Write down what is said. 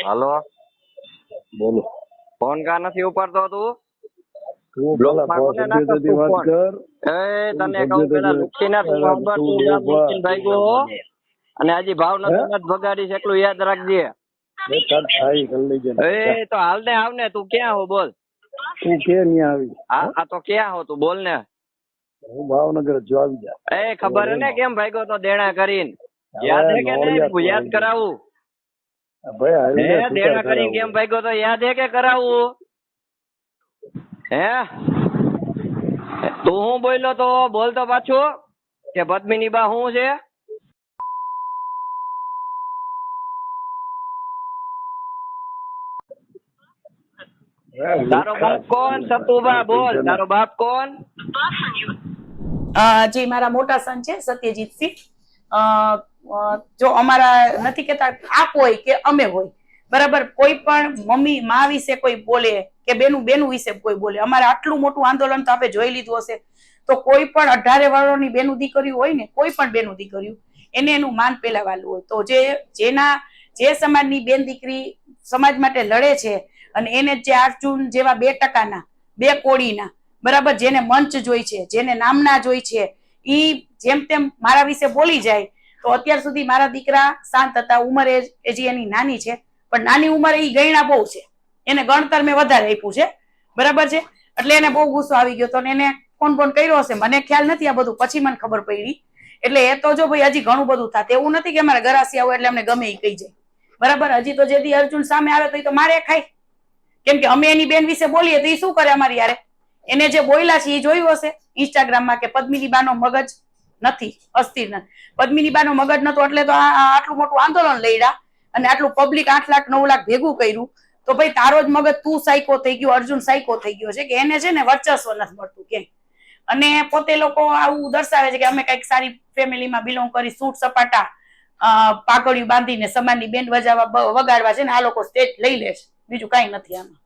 હાલો. બોલો. ફોન કા નથી ઉપાડતો તું. અને હજી ભાવનગર એટલું યાદ રાખજે. એ તો હાલ ને આવ ને તું ક્યાં હો બોલ. તું કે નહીં આવી? આ આ તો ક્યાં હો તું બોલ ને. હું ભાવનગર જ આવી જા. એ ખબર હે ને કેમ ભાગ્યો તો દેણા કરીને? યાદ કે નહીં? યાદ કરાવું. દેણા તાર કરીને કેમ ભાગ્યો તો યાદ હે કે કરાવું? હે? તું હું બોલ્યો તો બોલ પાછું કે પદ્મિની બા શું છે? તારો બાપ કોણ? સતુબા બોલ. તારો બાપ કોણ? અ, જે મારા મોટા સન છે સત્યજીતસિંહ અ, અ, જો અમારા નથી કેતા આપ હોય કે અમે હોય, બરાબર? કોઈ પણ મમ્મી મા વિશે કોઈ બોલે કે બેનું બેનું વિશે કોઈ બોલે, અમારે આટલું મોટું આંદોલન તો આપણે જોઈ લીધું હશે. તો કોઈ પણ અઢારે વર્ષની બેનું દીકરી હોય ને, કોઈ પણ બેનું દીકરીઓ, એને એનું માન પેલા હોય. તો જે, જેના, જે સમાજની બેન દીકરી સમાજ માટે લડે છે અને એને જે અર્જુન જેવા બે ટકાના, બે કોડીના, બરાબર? જેને મંચ જોઈ છે, જેને નામના જોઈ છે ઈ જેમ તેમ મારા વિશે બોલી જાય, તો અત્યાર સુધી મારા દીકરા શાંત હતા, ઉંમરે હજી એની નાની છે, પણ નાની ઉંમરે ઈ ગયણા બહુ છે. એને ગણતર મેં વધારે આપ્યું છે. બરાબર છે? એટલે એને બહુ ગુસ્સો આવી ગયો તો એને ફોન ફોન કર્યો હશે. મને ખ્યાલ નથી આ બધું. પછી મને ખબર પડી. એટલે એ તો જો ભાઈ હજી ઘણું બધું થાત. એવું નથી કે અમારે ગરાસી આવો એટલે અમને ગમે એ કહી જાય. બરાબર? હજી તો જેથી અર્જુન સામે આવે તો એ તો મારે ખાય. કેમ કે અમે એની બેન વિશે બોલીએ તો એ શું કરે અમારી યારે એને જે બોયલા છે એ જોયું હશે? ઇન્સ્ટાગ્રામમાં કે પદ્મિની બાનો મગજ નથી અસ્થિર નથી. પદ્મિની બાનો મગજ નતો એટલે તો આટલું મોટું આંદોલન લઈડા અને આટલું પબ્લિક આઠ લાખ નવ લાખ ભેગું કર્યું. તો ભાઈ તારો જ મગજ તું સાયકો થઈ ગયો અર્જુન સાયકો થઈ ગયો છે કે એને છે ને વર્ચસ્વ નથી મળતું કે અને પોતે લોકો આવું દર્શાવે છે કે અમે કંઈક સારી ફેમિલીમાં બિલોંગ કરી સૂટ સપાટા અ, પાઘડિયું બાંધીને સમાનની બેન્ડ વજાવવા વગાડવા છે ને આ લોકો સ્ટેજ લઈ લે છે. બીજું કાંઈ નથી આમાં.